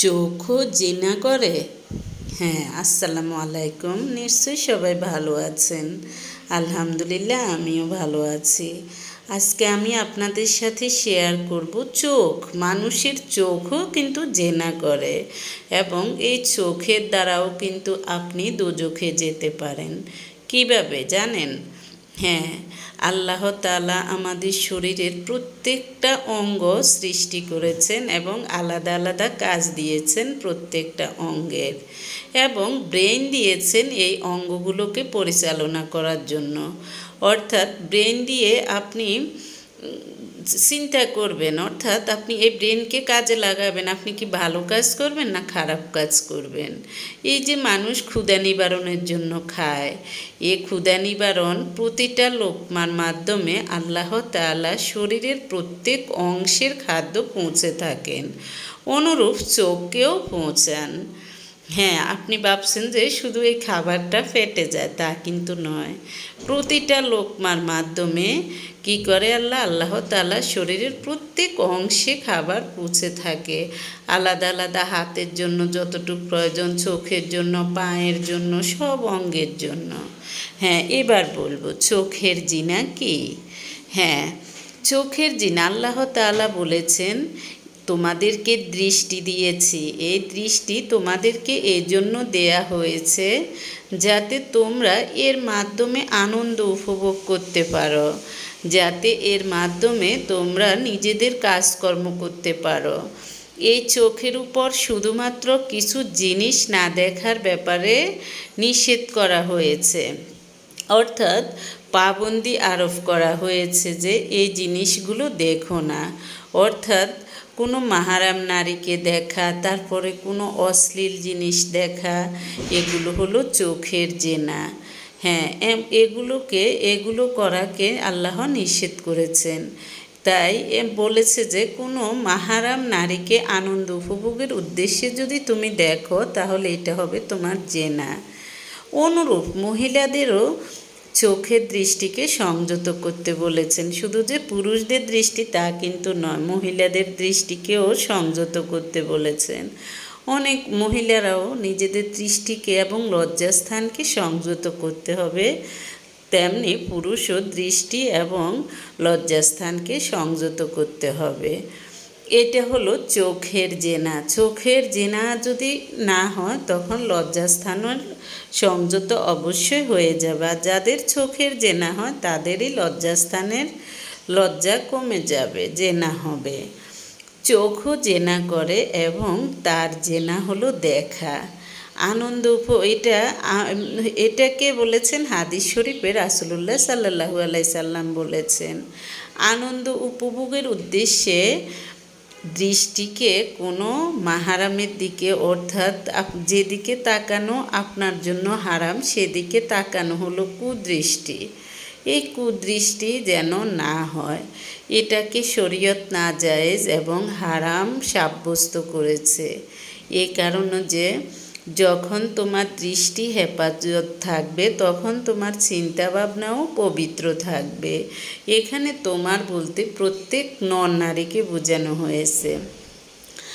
চোখও জেনা করে? হ্যাঁ আসসালামু আলাইকুম। নিশ্চয়ই সবাই ভালো আছেন। আলহামদুলিল্লাহ, আমিও ভালো আছি। আজকে আমি আপনাদের সাথে শেয়ার করব চোখ। মানুষের চোখও কিন্তু জেনা করে এবং এই চোখের দ্বারাও কিন্তু আপনি দুচোখে যেতে পারেন। কীভাবে জানেন? হ্যাঁ আল্লাহ তালা আমাদের শরীরের প্রত্যেকটা অঙ্গ সৃষ্টি করেছেন এবং আলাদা আলাদা কাজ দিয়েছেন প্রত্যেকটা অঙ্গের এবং ব্রেন দিয়েছেন এই অঙ্গগুলোকে পরিচালনা করার জন্য। অর্থাৎ ব্রেন দিয়ে আপনি চিন্তা করবেন, অর্থাৎ আপনি এই ব্রেনকে কাজে লাগাবেন। আপনি কি ভালো কাজ করবেন না খারাপ কাজ করবেন? এই যে মানুষ ক্ষুদা নিবারণের জন্য খায়, এ ক্ষুদা নিবারণ প্রতিটা লোকমার মাধ্যমে আল্লাহ তালা শরীরের প্রত্যেক অংশের খাদ্য পৌঁছে থাকেন। অনুরূপ চোখকেও পৌঁছান। হ্যাঁ আপনি ভাবছেন যে শুধু এই খাবারটা ফেটে যায়, তা কিন্তু নয়। প্রতিটা লোকমার মাধ্যমে কি করে আল্লাহ? আল্লাহ তালা শরীরের প্রত্যেক অংশে খাবার পৌঁছে থাকে। আলাদা আলাদা হাতের জন্য যতটুকু প্রয়োজন, চোখের জন্য, পায়ের জন্য, সব অঙ্গের জন্য। হ্যাঁ এবার বলব, চোখের জিনা কি? হ্যাঁ চোখের জিনা আল্লাহ তালা বলেছেন তোমাদেরকে দৃষ্টি দিয়েছি। এই দৃষ্টি তোমাদেরকে এজন্য দেয়া হয়েছে যাতে তোমরা এর মাধ্যমে আনন্দ উপভোগ করতে পারো, যাতে এর মাধ্যমে তোমরা নিজেদের কাজকর্ম করতে পারো। এই চোখের উপর শুধুমাত্র কিছু জিনিস না দেখার ব্যাপারে নিষেধ করা হয়েছে। অর্থাৎ পাবন্দি আরোপ করা হয়েছে যে, এই জিনিসগুলো দেখো না। অর্থাৎ কোনো মাহারাম নারীকে দেখা, তারপরে কোনো অশ্লীল জিনিস দেখা, এগুলো হলো চোখের জেনা। হ্যাঁ এগুলোকে, এগুলো করাকে আল্লাহ নিষেধ করেছেন। তাই বলেছে যে কোনো মাহারাম নারীকে আনন্দ উপভোগের উদ্দেশ্যে যদি তুমি দেখো, তাহলে এটা হবে তোমার জেনা। অনুরূপ মহিলাদেরও চোখের দৃষ্টিকে সংযত করতে বলেছেন। শুধু যে পুরুষদের দৃষ্টি তা কিন্তু নয়, মহিলাদের দৃষ্টিকেও সংযত করতে বলেছেন। অনেক মহিলারাও নিজেদের দৃষ্টিকে এবং লজ্জাস্থানকে সংযত করতে হবে। তেমনি পুরুষও দৃষ্টি এবং লজ্জাস্থানকে সংযত করতে হবে। এটা হলো চোখের জেনা। চোখের জেনা যদি না হয়, তখন লজ্জাস্থানের সংযত অবশ্যই হয়ে যাবে। যাদের চোখের জেনা হয়, তাদেরই লজ্জাস্থানের লজ্জা কমে যাবে, জেনা হবে। চোখও জেনা করে এবং তার জেনা হলো দেখা। আনন্দ উপ এটা এটাকে বলেছেন হাদিস শরীফের রাসুলুল্লাহ সাল্লাহু আলাই সাল্লাম বলেছেন, আনন্দ উপভোগের উদ্দেশ্যে দৃষ্টিকে কোনো মাহারামের দিকে, অর্থাৎ যেদিকে তাকানো আপনার জন্য হারাম, সেদিকে তাকানো হলো কুদৃষ্টি। এই কুদৃষ্টি যেন না হয়, এটাকে শরীয়ত না জায়েজ এবং হারাম সাব্যস্ত করেছে। এ কারণে যে যখন তোমার দৃষ্টি হেফাজত থাকবে, তখন তোমার চিন্তা ভাবনাও পবিত্র থাকবে। এখানে তোমার বলতে প্রত্যেক নর নারীকে বোঝানো হয়েছে।